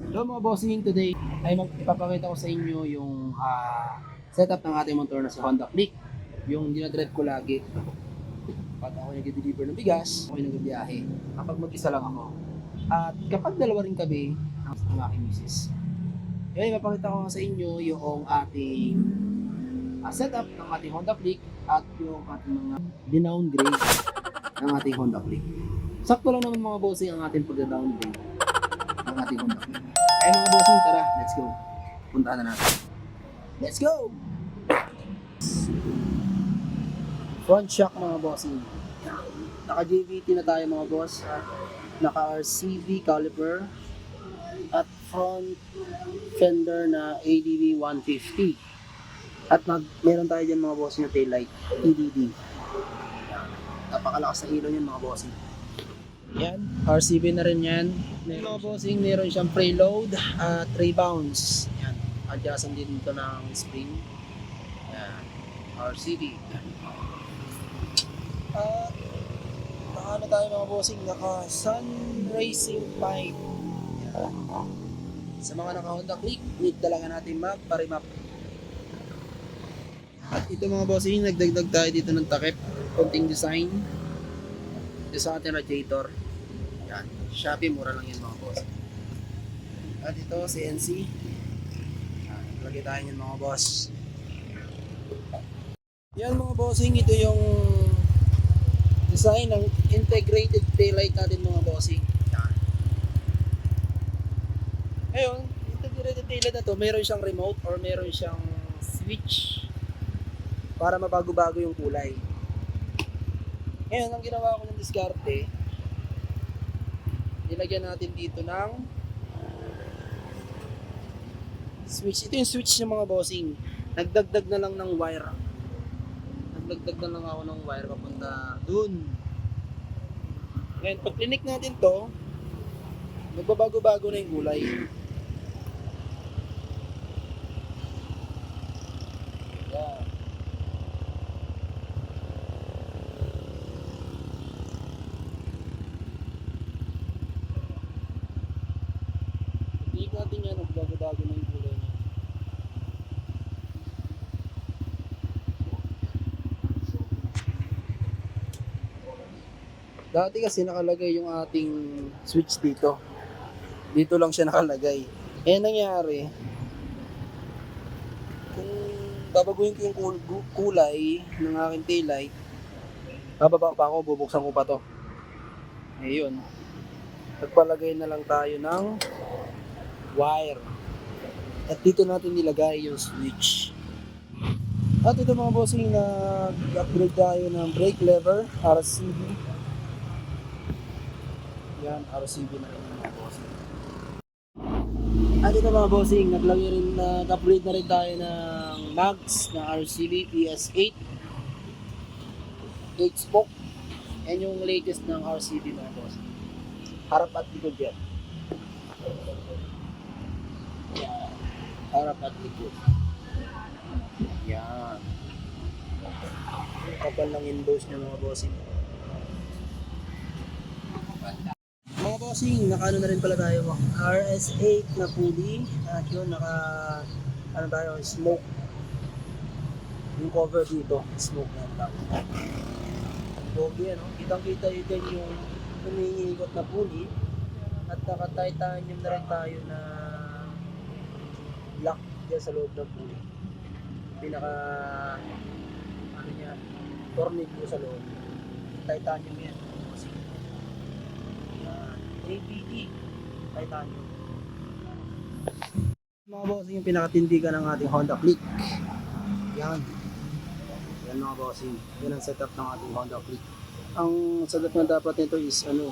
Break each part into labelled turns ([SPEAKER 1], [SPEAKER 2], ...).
[SPEAKER 1] Hello mga bossing, today ay magpapakita ko sa inyo yung ah, setup ng ating motor na si Honda Click. Yung dinadrive ko lagi. Pag ako nag-deliver ng bigas, ako yung nagbiyahe. Kapag mag-isa lang ako. At kapag dalawa rin kami, ang, aking misis. Ngayon, ipapakita ko sa inyo yung ating ah, setup ng ating Honda Click at yung ating mga dinowngrade ng ating Honda Click. Sakto lang naman mga bossing ang ating pag-downgrade ng ating Honda Click. Ay mga bossing, tara, let's go. Puntahan na natin. Let's go! Front shock mga bossing. Naka JVT na tayo mga boss. Naka RCV caliper. At front fender na ADV 150. At nag, meron tayo dyan mga bossing na taillight. EDD. Napakalakas na ilaw yan mga bossing. Yan, RCB na rin yan. Bossing, meron siyang preload at rebounds. Yan, adjustan din dito ng spring. Yan, RCB. At naka ano tayo mga bossing, naka Sun Racing 5. Yan. Sa mga naka Honda Click, need talaga natin map, parimap. At ito mga bossing, nagdagdag tayo dito ng takip, konting design. Ito sa ating radiator. Shopee, mura lang yan mga boss. At ito, CNC. Yan. Lagay tayo yan mga boss. Yan mga bossing, ito yung design ng integrated taillight natin mga bossing. Yan. Ngayon, integrated taillight na to, meron siyang remote or meron siyang switch para mabago-bago yung kulay. Ngayon, ang ginawa ko ng diskarte, nilagyan natin dito ng switch. Ito yung switch ng mga bossing. Nagdagdag na lang ng wire. Nagdagdag na lang ako ng wire papunta dun. Ngayon, pag clinic natin to, magbabago-bago na yung kulay. Yan. Clinic natin yan, magbago-bago na yung kulay niya. Dati kasi nakalagay yung ating switch dito. Dito lang siya nakalagay. Eh nangyari, kung babaguhin ko yung kulay ng aking taillight, bababa pa ako, bubuksan ko pa to. Eh yun. Nagpalagay na lang tayo ng wire. At dito natin nilagay yung switch. At ito mga bossing, nag-upgrade tayo ng brake lever, RCB. Yan, RCB na rin mga bossing. At ito mga bossing, naglagay rin, nag-upgrade na rin tayo ng mags na RCB PS8. 8 spoke. Yan yung latest ng RCB mga bossing. Harap at likod yan. Yan. Harap at likod. Yan. Kapal ng windows niya mga bossing. Mga bossing, naka ano na rin pala tayo. RS8 na pulley. At yun, naka ano tayo, smoke. Yung cover dito, smoke na lang. Pogi ano, kitang kita yun din yung umiikot na pulley. At naka-titanium na rin tayo na lock dyan sa loob ng pulley. Pinaka ano niya, tornilyo sa loob. Titanium yan. Bossing. Yan. ABD. Titanium. Mga bossing, yung pinakatindigan ng ating Honda Click. Yan. Yan mga bossing. Yan ang setup ng ating Honda Click. Ang setup na dapat nito is ano,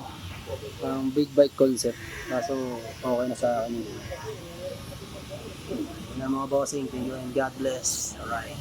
[SPEAKER 1] ang big bike concept. Kaso okay na sa akin yun. Mga bossing. Thank you and God bless. Alright.